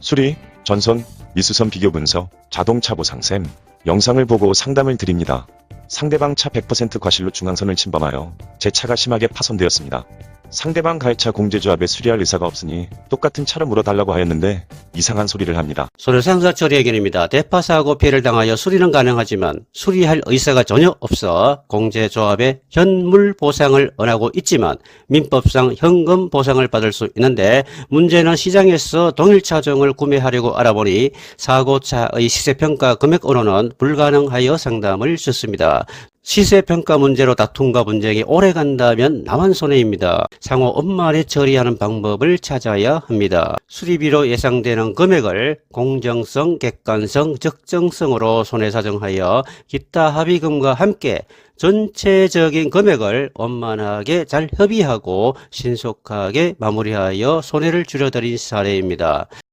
수리, 전선, 미수선 비교 분석, 자동차 보상셈, 영상을 보고 상담을 드립니다. 상대방 차 100% 과실로 중앙선을 침범하여 제 차가 심하게 파손되었습니다. 상대방 가해차 공제조합에 수리할 의사가 없으니 똑같은 차로 물어달라고 하였는데 이상한 소리를 합니다. 손해상사 처리 의견입니다. 대파사고 피해를 당하여 수리는 가능하지만 수리할 의사가 전혀 없어 공제조합에 현물 보상을 원하고 있지만 민법상 현금 보상을 받을 수 있는데 문제는 시장에서 동일 차종을 구매하려고 알아보니 사고차의 시세평가 금액으로는 불가능하여 상담을 줬습니다. 시세 평가 문제로 다툼과 분쟁이 오래 간다면 나만 손해입니다. 상호 엄마리 처리하는 방법을 찾아야 합니다. 수리비로 예상되는 금액을 공정성, 객관성, 적정성으로 손해사정하여 기타 합의금과 함께 전체적인 금액을 원만하게 잘 협의하고 신속하게 마무리하여 손해를 줄여드린 사례입니다.